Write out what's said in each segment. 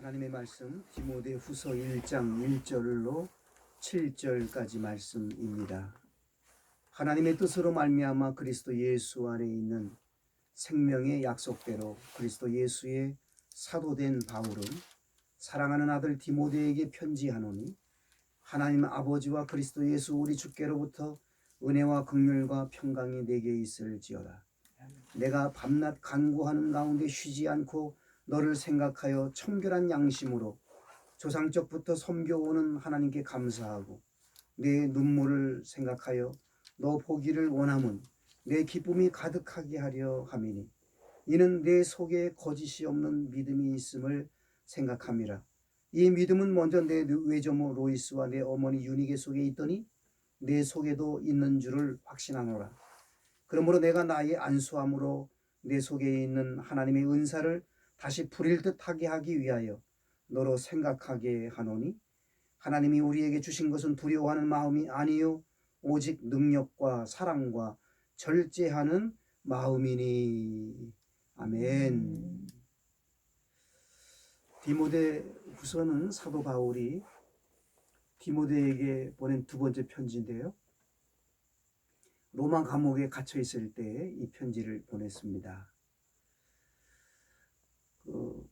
하나님의 말씀 디모데 후서 1장 1절로 7절까지 말씀입니다. 하나님의 뜻으로 말미암아 그리스도 예수 안에 있는 생명의 약속대로 그리스도 예수의 사도된 바울은 사랑하는 아들 디모데에게 편지하노니 하나님 아버지와 그리스도 예수 우리 주께로부터 은혜와 긍휼과 평강이 내게 있을지어다. 내가 밤낮 간구하는 가운데 쉬지 않고 너를 생각하여 청결한 양심으로 조상적부터 섬겨오는 하나님께 감사하고 내 눈물을 생각하여 너 보기를 원함은 내 기쁨이 가득하게 하려 함이니 이는 내 속에 거짓이 없는 믿음이 있음을 생각함이라. 이 믿음은 먼저 내 외조모 로이스와 내 어머니 유니게 속에 있더니 내 속에도 있는 줄을 확신하노라. 그러므로 내가 나의 안수함으로 내 속에 있는 하나님의 은사를 다시 부릴 듯하게 하기 위하여 너로 생각하게 하노니 하나님이 우리에게 주신 것은 두려워하는 마음이 아니요 오직 능력과 사랑과 절제하는 마음이니 아멘. 디모데 후서는 사도 바울이 디모데에게 보낸 두 번째 편지인데요. 로마 감옥에 갇혀 있을 때 이 편지를 보냈습니다. 그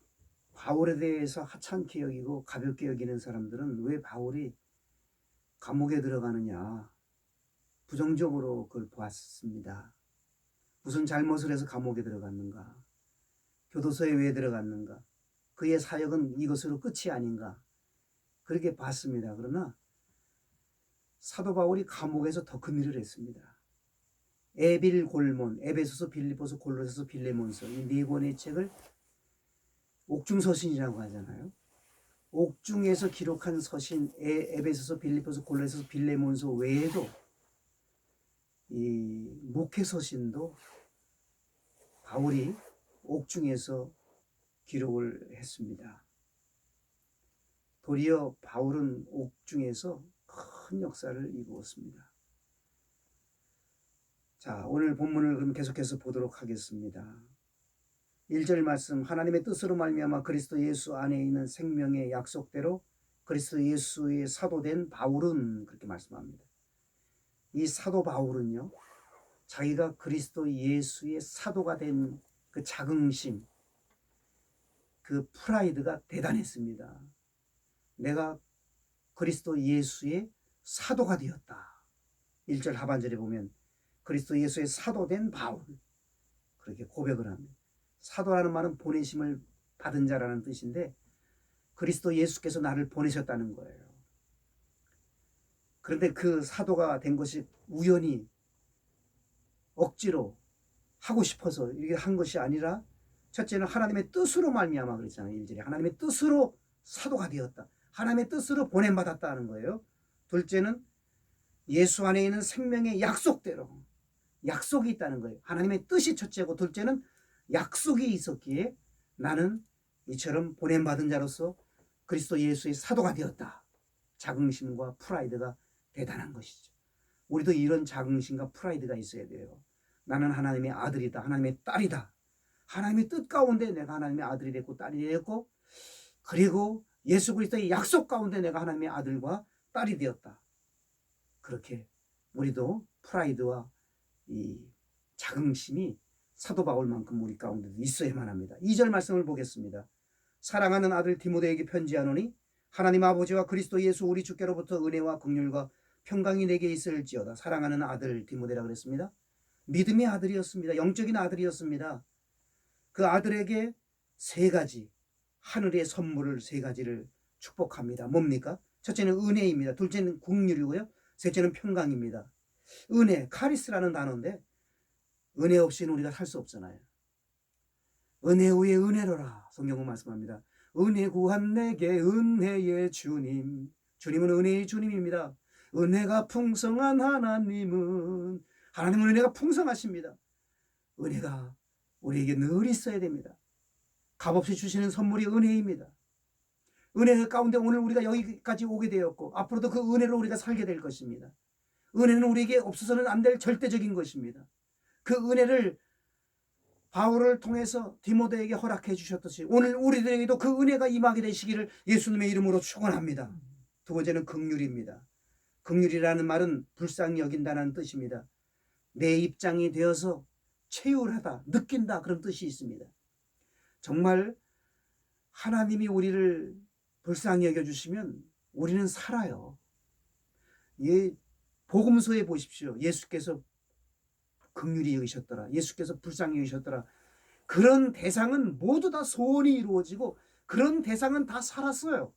바울에 대해서 하찮게 여기고 가볍게 여기는 사람들은 왜 바울이 감옥에 들어가느냐 부정적으로 그걸 보았습니다. 무슨 잘못을 해서 감옥에 들어갔는가? 교도소에 왜 들어갔는가? 그의 사역은 이것으로 끝이 아닌가? 그렇게 봤습니다. 그러나 사도 바울이 감옥에서 더 큰 일을 했습니다. 에빌 골몬, 에베소서, 빌리포서, 골로새서, 빌레몬서 이 네 권의 책을 옥중 서신이라고 하잖아요. 옥중에서 기록한 서신 에, 에베소서, 빌리포서, 골로새서, 빌레몬서 외에도 이 목회 서신도 바울이 옥중에서 기록을 했습니다. 도리어 바울은 옥중에서 큰 역사를 이루었습니다. 자, 오늘 본문을 그럼 계속해서 보도록 하겠습니다. 1절 말씀 하나님의 뜻으로 말미암아 그리스도 예수 안에 있는 생명의 약속대로 그리스도 예수의 사도된 바울은 그렇게 말씀합니다. 이 사도 바울은요. 자기가 그리스도 예수의 사도가 된 그 자긍심 그 프라이드가 대단했습니다. 내가 그리스도 예수의 사도가 되었다. 1절 하반절에 보면 그리스도 예수의 사도된 바울 그렇게 고백을 합니다. 사도라는 말은 보내심을 받은 자라는 뜻인데 그리스도 예수께서 나를 보내셨다는 거예요. 그런데 그 사도가 된 것이 우연히 억지로 하고 싶어서 이게 한 것이 아니라 첫째는 하나님의 뜻으로 말미암아 그랬잖아요. 1절에 하나님의 뜻으로 사도가 되었다. 하나님의 뜻으로 보냄 받았다는 거예요. 둘째는 예수 안에 있는 생명의 약속대로 약속이 있다는 거예요. 하나님의 뜻이 첫째고 둘째는 약속이 있었기에 나는 이처럼 보냄 받은 자로서 그리스도 예수의 사도가 되었다. 자긍심과 프라이드가 대단한 것이죠. 우리도 이런 자긍심과 프라이드가 있어야 돼요. 나는 하나님의 아들이다. 하나님의 딸이다. 하나님의 뜻 가운데 내가 하나님의 아들이 됐고 딸이 되었고 그리고 예수 그리스도의 약속 가운데 내가 하나님의 아들과 딸이 되었다. 그렇게 우리도 프라이드와 이 자긍심이 사도 바울만큼 우리 가운데 있어야만 합니다. 2절 말씀을 보겠습니다. 사랑하는 아들 디모데에게 편지하노니 하나님 아버지와 그리스도 예수 우리 주께로부터 은혜와 긍휼과 평강이 내게 있을지어다. 사랑하는 아들 디모데라 그랬습니다. 믿음의 아들이었습니다. 영적인 아들이었습니다. 그 아들에게 세 가지 하늘의 선물을 세 가지를 축복합니다. 뭡니까? 첫째는 은혜입니다. 둘째는 국률이고요. 셋째는 평강입니다. 은혜, 카리스라는 단어인데 은혜 없이는 우리가 살 수 없잖아요. 은혜 위에 은혜로라 성경은 말씀합니다. 은혜 구한 내게 은혜의 주님. 주님은 은혜의 주님입니다. 은혜가 풍성한 하나님은 하나님은 은혜가 풍성하십니다. 은혜가 우리에게 늘 있어야 됩니다. 값없이 주시는 선물이 은혜입니다. 은혜 가운데 오늘 우리가 여기까지 오게 되었고 앞으로도 그 은혜로 우리가 살게 될 것입니다. 은혜는 우리에게 없어서는 안 될 절대적인 것입니다. 그 은혜를 바울을 통해서 디모데에게 허락해 주셨듯이 오늘 우리들에게도 그 은혜가 임하게 되시기를 예수님의 이름으로 축원합니다. 두 번째는 극률입니다. 극률이라는 말은 불쌍히 여긴다는 뜻입니다. 내 입장이 되어서 체휼하다, 느낀다 그런 뜻이 있습니다. 정말 하나님이 우리를 불쌍히 여겨 주시면 우리는 살아요. 예, 복음서에 보십시오. 예수께서 극률이 여기셨더라. 예수께서 불쌍히 여기셨더라. 그런 대상은 모두 다 소원이 이루어지고 그런 대상은 다 살았어요.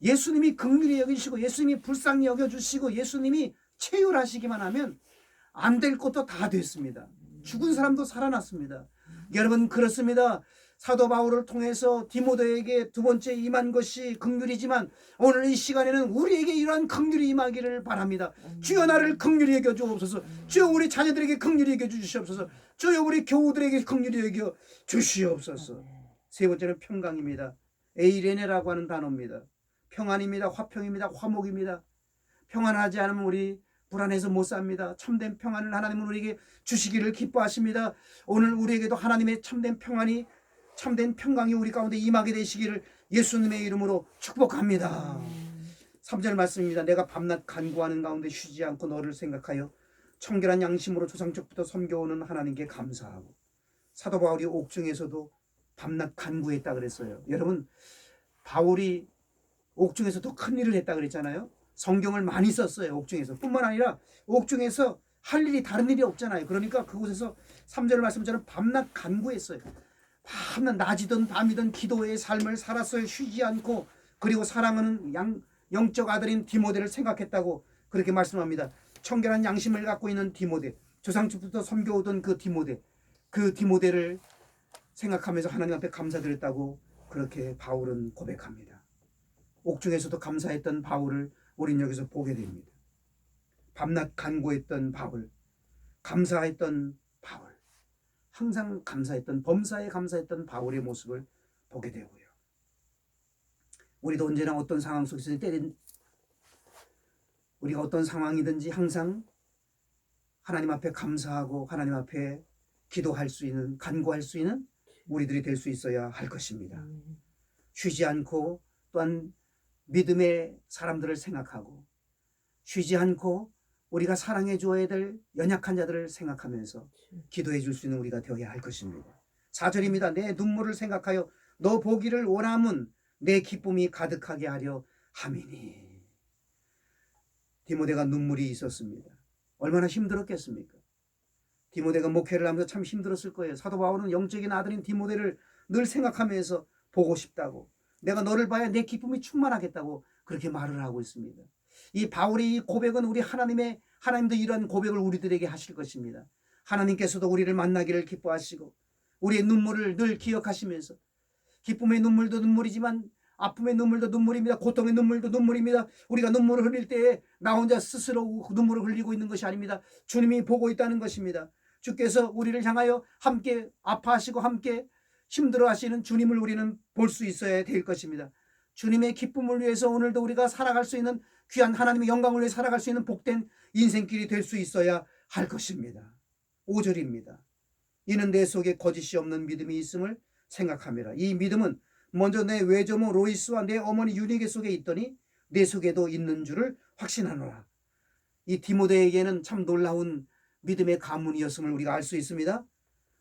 예수님이 극률히 여기시고 예수님이 불쌍히 여겨주시고 예수님이 체휼하시기만 하면 안 될 것도 다 됐습니다. 죽은 사람도 살아났습니다. 여러분 그렇습니다. 사도 바울을 통해서 디모데에게 두 번째 임한 것이 극률이지만 오늘 이 시간에는 우리에게 이러한 극률이 임하기를 바랍니다. 주여 나를 극률히 여겨 주옵소서. 주여 우리 자녀들에게 극률히 여겨 주시옵소서. 주여 우리 교우들에게 극률히 여겨 주시옵소서. 세 번째는 평강입니다. 에이레네라고 하는 단어입니다. 평안입니다. 화평입니다. 화목입니다. 평안하지 않으면 우리 불안해서 못 삽니다. 참된 평안을 하나님은 우리에게 주시기를 기뻐하십니다. 오늘 우리에게도 하나님의 참된 평안이 참된 평강이 우리 가운데 임하게 되시기를 예수님의 이름으로 축복합니다. 3절 말씀입니다. 내가 밤낮 간구하는 가운데 쉬지 않고 너를 생각하여 청결한 양심으로 조상적부터 섬겨오는 하나님께 감사하고 사도 바울이 옥중에서도 밤낮 간구했다 그랬어요. 여러분 바울이 옥중에서 더 큰 일을 했다 그랬잖아요. 성경을 많이 썼어요. 옥중에서. 뿐만 아니라 옥중에서 할 일이 다른 일이 없잖아요. 그러니까 그곳에서 3절 말씀처럼 밤낮 간구했어요. 밤낮 낮이든 밤이든 기도의 삶을 살았어요. 쉬지 않고 그리고 사랑하는 양, 영적 아들인 디모데를 생각했다고 그렇게 말씀합니다. 청결한 양심을 갖고 있는 디모데, 조상집부터 섬겨오던 그 디모데, 그 디모데를 생각하면서 하나님 앞에 감사드렸다고 그렇게 바울은 고백합니다. 옥중에서도 감사했던 바울을 우린 여기서 보게 됩니다. 밤낮 간구했던 바울, 감사했던 항상 감사했던 범사에 감사했던 바울의 모습을 보게 되고요. 우리도 언제나 어떤 상황 속에서 때린 우리가 어떤 상황이든지 항상 하나님 앞에 감사하고 하나님 앞에 기도할 수 있는 간구할 수 있는 우리들이 될 수 있어야 할 것입니다. 쉬지 않고 또한 믿음의 사람들을 생각하고 쉬지 않고 우리가 사랑해 주어야 될 연약한 자들을 생각하면서 기도해 줄 수 있는 우리가 되어야 할 것입니다. 4절입니다. 내 눈물을 생각하여 너 보기를 원함은 내 기쁨이 가득하게 하려 함이니. 디모데가 눈물이 있었습니다. 얼마나 힘들었겠습니까? 디모데가 목회를 하면서 참 힘들었을 거예요. 사도 바울은 영적인 아들인 디모데를 늘 생각하면서 보고 싶다고 내가 너를 봐야 내 기쁨이 충만하겠다고 그렇게 말을 하고 있습니다. 이 바울의 이 고백은 우리 하나님의 하나님도 이러한 고백을 우리들에게 하실 것입니다. 하나님께서도 우리를 만나기를 기뻐하시고 우리의 눈물을 늘 기억하시면서 기쁨의 눈물도 눈물이지만 아픔의 눈물도 눈물입니다. 고통의 눈물도 눈물입니다. 우리가 눈물을 흘릴 때에 나 혼자 스스로 눈물을 흘리고 있는 것이 아닙니다. 주님이 보고 있다는 것입니다. 주께서 우리를 향하여 함께 아파하시고 함께 힘들어 하시는 주님을 우리는 볼 수 있어야 될 것입니다. 주님의 기쁨을 위해서 오늘도 우리가 살아갈 수 있는 귀한 하나님의 영광을 위해 살아갈 수 있는 복된 인생길이 될 수 있어야 할 것입니다. 5절입니다. 이는 내 속에 거짓이 없는 믿음이 있음을 생각함이라. 이 믿음은 먼저 내 외조모 로이스와 내 어머니 유니게 속에 있더니 내 속에도 있는 줄을 확신하노라. 이 디모데에게는 참 놀라운 믿음의 가문이었음을 우리가 알 수 있습니다.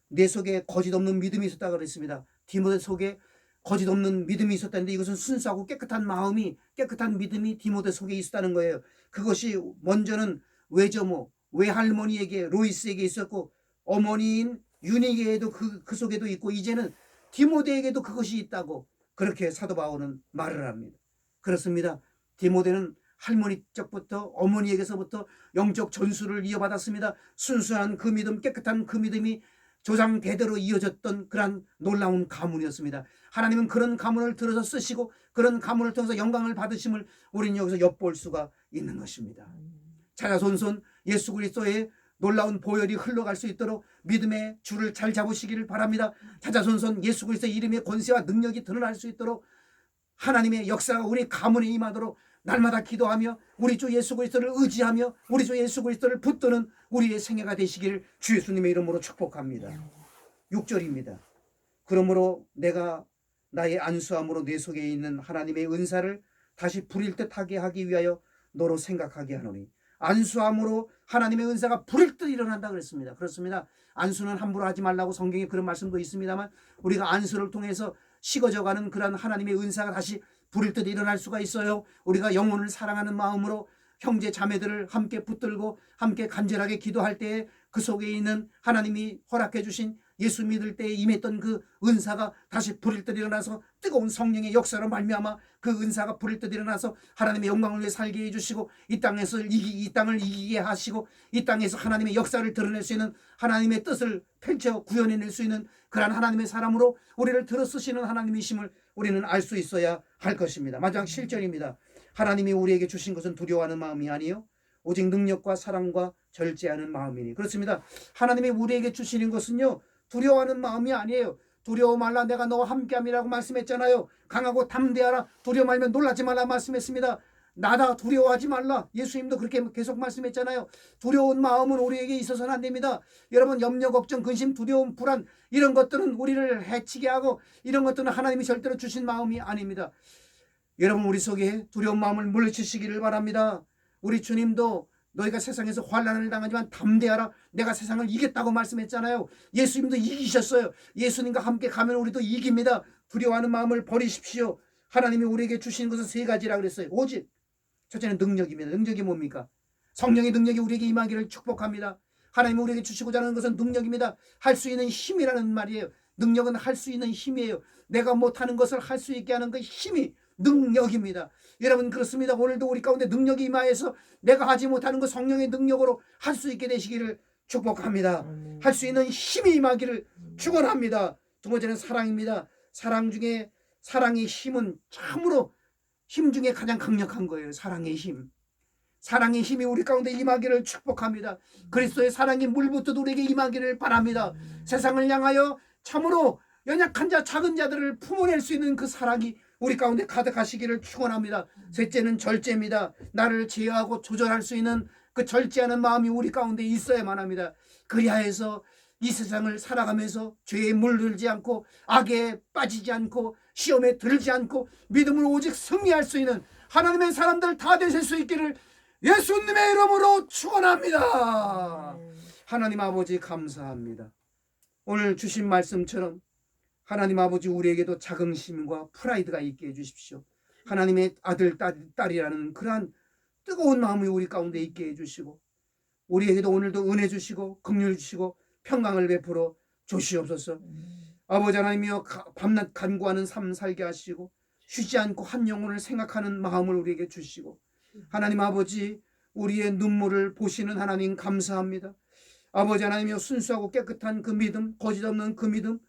내 속에 거짓 없는 믿음이 있었다 그랬습니다. 디모데 속에 거짓 없는 믿음이 있었다는데 이것은 순수하고 깨끗한 마음이 깨끗한 믿음이 디모데 속에 있었다는 거예요. 그것이 먼저는 외조모 외할머니에게 로이스에게 있었고 어머니인 유니게에도 그, 그 속에도 있고 이제는 디모데에게도 그것이 있다고 그렇게 사도 바울은 말을 합니다. 그렇습니다. 디모데는 할머니 쪽부터 어머니에게서부터 영적 전수를 이어받았습니다. 순수한 그 믿음, 깨끗한 그 믿음이 조상 대대로 이어졌던 그러한 놀라운 가문이었습니다. 하나님은 그런 가문을 들어서 쓰시고 그런 가문을 통해서 영광을 받으심을 우리는 여기서 엿볼 수가 있는 것입니다. 자자손손 예수 그리스도의 놀라운 보혈이 흘러갈 수 있도록 믿음의 줄을 잘 잡으시기를 바랍니다. 자자손손 예수 그리스도의 이름의 권세와 능력이 드러날 수 있도록 하나님의 역사가 우리 가문에 임하도록 날마다 기도하며 우리 주 예수 그리스도를 의지하며 우리 주 예수 그리스도를 붙드는 우리의 생애가 되시기를 주 예수님의 이름으로 축복합니다. 6절입니다. 그러므로 내가 나의 안수함으로 내 속에 있는 하나님의 은사를 다시 부릴 듯하게 하기 위하여 너로 생각하게 하노니 안수함으로 하나님의 은사가 부릴 듯 일어난다 그랬습니다. 그렇습니다. 안수는 함부로 하지 말라고 성경에 그런 말씀도 있습니다만 우리가 안수를 통해서 식어져가는 그런 하나님의 은사가 다시 부릴 듯 일어날 수가 있어요. 우리가 영혼을 사랑하는 마음으로 형제 자매들을 함께 붙들고 함께 간절하게 기도할 때에 그 속에 있는 하나님이 허락해 주신 예수 믿을 때에 임했던 그 은사가 다시 불일 듯 일어나서 뜨거운 성령의 역사로 말미암아 그 은사가 불일 듯 일어나서 하나님의 영광을 위해 살게 해주시고 이 땅에서 이기, 이 땅을 이기게 하시고 이 땅에서 하나님의 역사를 드러낼 수 있는 하나님의 뜻을 펼쳐 구현해낼 수 있는 그러한 하나님의 사람으로 우리를 들어 쓰시는 하나님이심을 우리는 알 수 있어야 할 것입니다. 마지막 7절입니다. 하나님이 우리에게 주신 것은 두려워하는 마음이 아니요 오직 능력과 사랑과 절제하는 마음이니 그렇습니다. 하나님이 우리에게 주시는 것은요 두려워하는 마음이 아니에요. 두려워 말라 내가 너와 함께함이라고 말씀했잖아요. 강하고 담대하라 두려워 말면 놀라지 말라 말씀했습니다. 나다 두려워하지 말라. 예수님도 그렇게 계속 말씀했잖아요. 두려운 마음은 우리에게 있어서는 안 됩니다. 여러분 염려, 걱정, 근심, 두려움, 불안 이런 것들은 우리를 해치게 하고 이런 것들은 하나님이 절대로 주신 마음이 아닙니다. 여러분 우리 속에 두려운 마음을 물리치시기를 바랍니다. 우리 주님도 너희가 세상에서 환란을 당하지만 담대하라. 내가 세상을 이겼다고 말씀했잖아요. 예수님도 이기셨어요. 예수님과 함께 가면 우리도 이깁니다. 두려워하는 마음을 버리십시오. 하나님이 우리에게 주시는 것은 세 가지라 그랬어요. 오직 첫째는 능력입니다. 능력이 뭡니까? 성령의 능력이 우리에게 임하기를 축복합니다. 하나님이 우리에게 주시고자 하는 것은 능력입니다. 할 수 있는 힘이라는 말이에요. 능력은 할 수 있는 힘이에요. 내가 못하는 것을 할 수 있게 하는 그 힘이 능력입니다. 여러분 그렇습니다. 오늘도 우리 가운데 능력이 임하여서 내가 하지 못하는 그 성령의 능력으로 할 수 있게 되시기를 축복합니다. 할 수 있는 힘이 임하기를 축원합니다. 두 번째는 사랑입니다. 사랑 중에 사랑의 힘은 참으로 힘 중에 가장 강력한 거예요. 사랑의 힘. 사랑의 힘이 우리 가운데 임하기를 축복합니다. 그리스도의 사랑이 물부터 우리에게 임하기를 바랍니다. 세상을 향하여 참으로 연약한 자, 작은 자들을 품어낼 수 있는 그 사랑이 우리 가운데 가득하시기를 축원합니다. 셋째는 절제입니다. 나를 제어하고 조절할 수 있는 그 절제하는 마음이 우리 가운데 있어야만 합니다. 그리하여서 이 세상을 살아가면서 죄에 물들지 않고 악에 빠지지 않고 시험에 들지 않고 믿음으로 오직 승리할 수 있는 하나님의 사람들 다 되실 수 있기를 예수님의 이름으로 축원합니다. 하나님 아버지 감사합니다. 오늘 주신 말씀처럼 하나님 아버지 우리에게도 자긍심과 프라이드가 있게 해주십시오. 하나님의 아들 딸, 딸이라는 그러한 뜨거운 마음이 우리 가운데 있게 해주시고 우리에게도 오늘도 은혜 주시고 긍휼 주시고 평강을 베풀어 주시옵소서. 아버지 하나님이여 가- 밤낮 간구하는 삶 살게 하시고 쉬지 않고 한 영혼을 생각하는 마음을 우리에게 주시고 하나님 아버지 우리의 눈물을 보시는 하나님 감사합니다. 아버지 하나님이여 순수하고 깨끗한 그 믿음 거짓 없는 그 믿음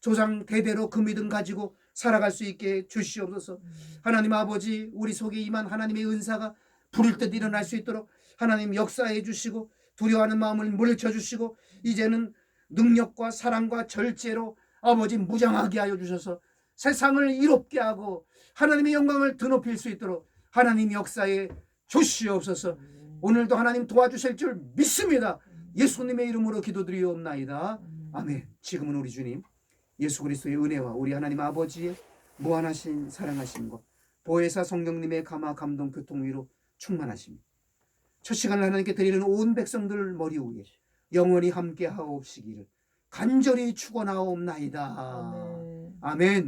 조상 대대로 그 믿음 가지고 살아갈 수 있게 주시옵소서. 하나님 아버지 우리 속에 임한 하나님의 은사가 부를 듯 일어날 수 있도록 하나님 역사해 주시고 두려워하는 마음을 물리쳐 주시고 이제는 능력과 사랑과 절제로 아버지 무장하게 하여 주셔서 세상을 이롭게 하고 하나님의 영광을 드높일 수 있도록 하나님 역사에 주시옵소서. 오늘도 하나님 도와주실 줄 믿습니다. 예수님의 이름으로 기도드리옵나이다. 아멘. 지금은 우리 주님 예수 그리스도의 은혜와 우리 하나님 아버지의 무한하신 사랑하심과 보혜사 성령님의 감화 감동 교통 위로 충만하심. 첫 시간을 하나님께 드리는 온 백성들 머리 위에 영원히 함께 하옵시기를 간절히 축원하옵나이다. 아멘. 아멘.